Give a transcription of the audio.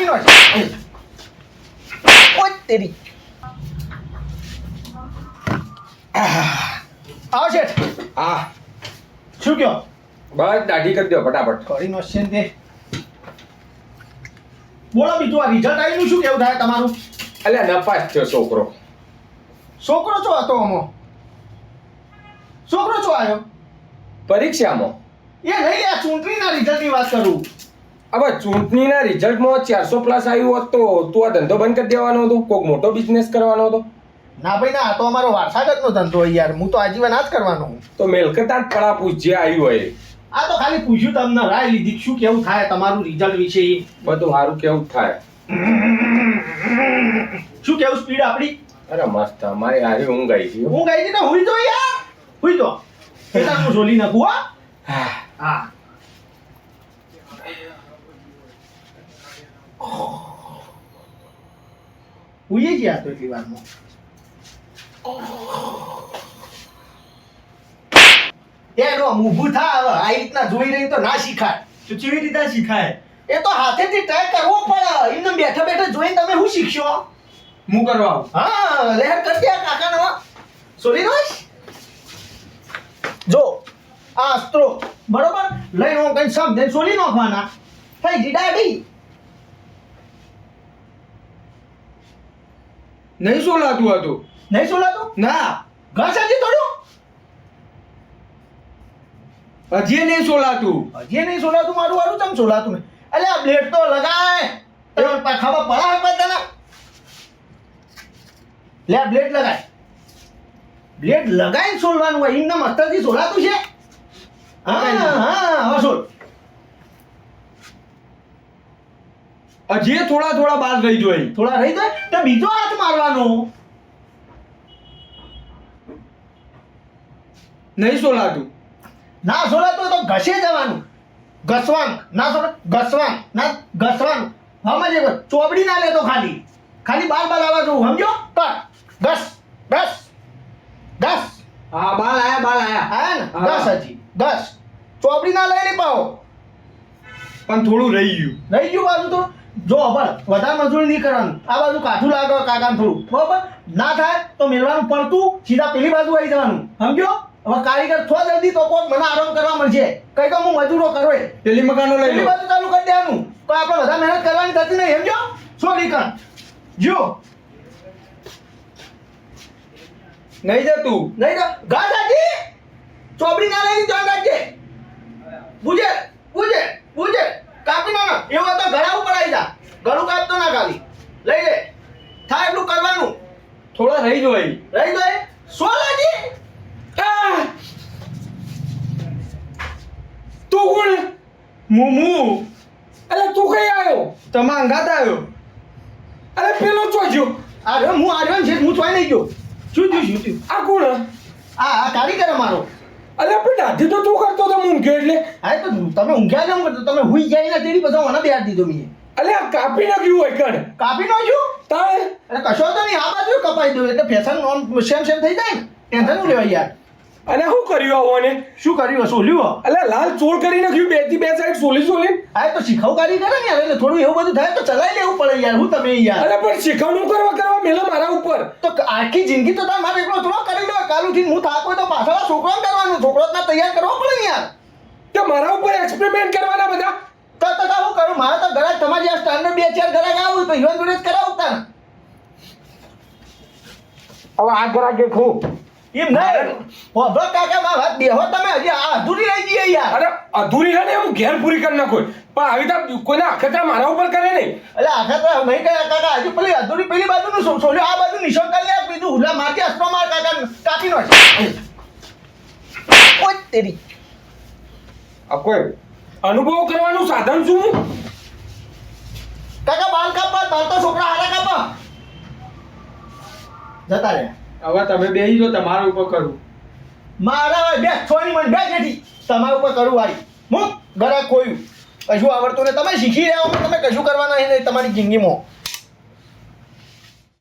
કાપી નાખ ઓય તેરી આવો શેઠ હા શું કયો બસ દાઢી કરી દો ફટાફટ. કરી નો છે તે બોલો બીજું આ રિઝલ્ટ આવીનું શું કેવું થાય તમારું? એટલે નપાસ થયો છોકરો. છોકરો છો હતો અમો. છોકરો છો આવ્યો પરીક્ષામાં. એ નહીં આ ચૂંટણીના રિઝલ્ટની વાત કરું. હવે ચૂંટણીના રિઝલ્ટમાં ચારસો પ્લસ આવ્યું હોત તો તું આ ધંધો બંધ કરી દેવાનો હતો કોઈક મોટો બિઝનેસ કરવાનો હતો. ના ભાઈ ના આ તો અમારો વારસાગતનો ધંધો હોય યાર હું તો આજીવન આ જ કરવાનો હું. તો મેલકતા જ પડા પૂછ જે આવ્યું હોય આ તો ખાલી પૂછ્યું તમને રાય લીધી શું કેવું થાય તમારું રિઝલ્ટ વિશે? બધું સારું કેવું થાય. શું કેવું સ્પીડ આપણી? અરે મસ્ત અમારી હારી ઊંઘ આવી ગઈ. ઊંઘ આવી ગઈ ને હુઈ તો યાર. હુઈ તો કેટલા હું ઝોલી નાખું હા. હા. જ ગયા તો એટલી વારમાં ઊભું થા હવે આ રીતના જોઈ રહી તો ના શીખાય. તો કેવી રીતે શીખાય? એ તો હાથેથી ટ્રાય કરવો પડે. એમને બેઠા બેઠા જોઈ તમે શું શીખશો? હું કરવા હા લહેર કરી દે કાકા નવા સોરી નોશ જો આ અસ્ત્રો બરોબર? લઈને હું કઈ સમજે સોલી નાખવાના. થઈ જી દાડી નહીં સોલાતું હતું નહીં સોલાતું? ના. ઘર હજી થોડું હજી નહીં સોલાતું. હજી નહીં સોલાતું મારું વાળું ચમ સોલાતું નહીં? અલે આ બ્લેડ તો લગાય. તમે પાખામાં પડા હોય તને લે આ બ્લેડ લગાય. બ્લેડ લગાઈને સોલવાનું હોય એમને મસ્તરથી સોલાતું છે. હા હા હવે સોલ. હજી થોડા થોડા બાદ રહી જોઈ. થોડા રહી જાય તો બીજો હાથ મારવાનો. નહીં સોલાતું. ના સોલાતું તો ઘસે જવાનું. ઘસવાનું. ના સોલા ઘસવાનું. ના ઘસવાનું. સમજે ચોબડી ના લેતો ખાલી. ખાલી બાર બાર આવવા જોવું સમજો કર. ઘસ. ઘસ. ઘસ. હા બાલ આયા બાલ આયા. આયા ને. ઘસ હજી. ઘસ. ચોબડી ના લઈ પાવો પણ થોડું રહી ગયું. રહી ગયું બાજુ તો? જો પણ વધારે મજૂરી નહીં કરવાનું. આ બાજુ કાઠું લાગે કાકાને થોડું. બરોબર? ના થાય તો મેળવાનું પડતું સીધા પેલી બાજુ આવી જવાનું. સમજો હવે કારીગર થો જલ્દી તો કોક મને આરામ કરવા મળશે. કઈ તો હું મજૂરો કરો પેલી મકાનો લઈ પેલી બાજુ ચાલુ કરી દેવાનું. તો આપણે બધા મહેનત કરવાની થતી નહીં સમજો સોરી નીકળ? જો નહીં જતું. નહીં તો ઘા સાજી ચોબડી ના લઈ ધ્યાન રાખજે. બુજે બુજે બુજે. કાપી ના ના એવો તો ઘડા ઉપર આવી જા. ઘડું કાપતો ના ખાલી. લઈ લે. થાય એટલું કરવાનું. થોડા રહી જોઈ રહી ગઈ સોલાજી! તું કોણ? મુમુ. અરે તું કઈ આવ્યો? તમે અંગાત આવ્યો. અરે પેલો ચોજ્યો અરે હું આવ્યો છે હું ચોઈ નહીં ગયો. શું થયું શું થયું? આ કોણ? આ આ કારીગર અમારો અલે પણ દાઢી તો તું કરતો તો મૂંઘ્યો એટલે. હા તો તમે ઊંઘ્યા કેમ? કરતો તમે હુઈ જાય ને તેડી પછી મને બેહાડી દીધો મેં. અલે કાપી નાખ્યું હોય કણ? કાપી નાખ્યું? તારે અરે કશો તો નહીં આ બાજુ કપાઈ દઉં એટલે ફેશન નોન સેમ સેમ થઈ જાય ટેન્શનનું લેવાય યાર? અને શું કર્યું આવોને શું કર્યું? સોલ્યું અલે લાલ ચોળ કરી નાખ્યું બેથી બે સાઈડ સોલી સોલી આ તો શીખવ કરી કરે ને એટલે થોડું એવું બધું થાય તો ચલાવી લેવું પડે યાર હું તમે યાર. અરે પણ શીખવણું કરવા કરવા મેલો મારા ઉપર. તો આખી જિંદગી તો મારે એકલો થોડો કરી લો કાલુથી હું થાક તો પાછળ છોકરો કરવાનું છોકરો તૈયાર કરવો પડે ને યાર. તો મારા ઉપર એક્સપેરિમેન્ટ કરવાના બધા? તો તો તો હું કરું મારે તો ઘરાક તમારી આ સ્ટાન્ડર્ડ બે ચાર ઘરાક આવું તો ઈવન જોડે જ કરાવું તાર હવે આ ઘરા કે ખું એમ નહીં. હોભળો કાકા માં વાત બેહો તમે હજી આ અધૂરી રહી ગઈ યાર. અરે અધૂરી રહે ને હું ઘેર પૂરી કરી નાખું. પણ આવી રીતે કોઈને અખતરા મારા ઉપર કરે નહીં. એટલે આખા તો નહીં કયા કાકા હજુ પેલી અધૂરી પેલી બાજુનું સો- સોલ્યો આ બાજુ નિશાન કરી લે બીજું હુલા મારતી અસ્ત્રો માર કાકા કાપી નો ઓય તેરી. આ કોઈ અનુભવ કરવાનું સાધન શું? કાકા બાલ કાપા તાર તો છોકરા હારા કાપા જતા રે હવે તમે બેહી જો તમારા ઉપર કરું. મારા બે છોની મને બે નથી. તમારા ઉપર કરું વાળી હું ઘરે કોયું કશું આવડતું ને તમે શીખી રહ્યા હો તમે કશું કરવાના નહીં તમારી જિંદગીમાં.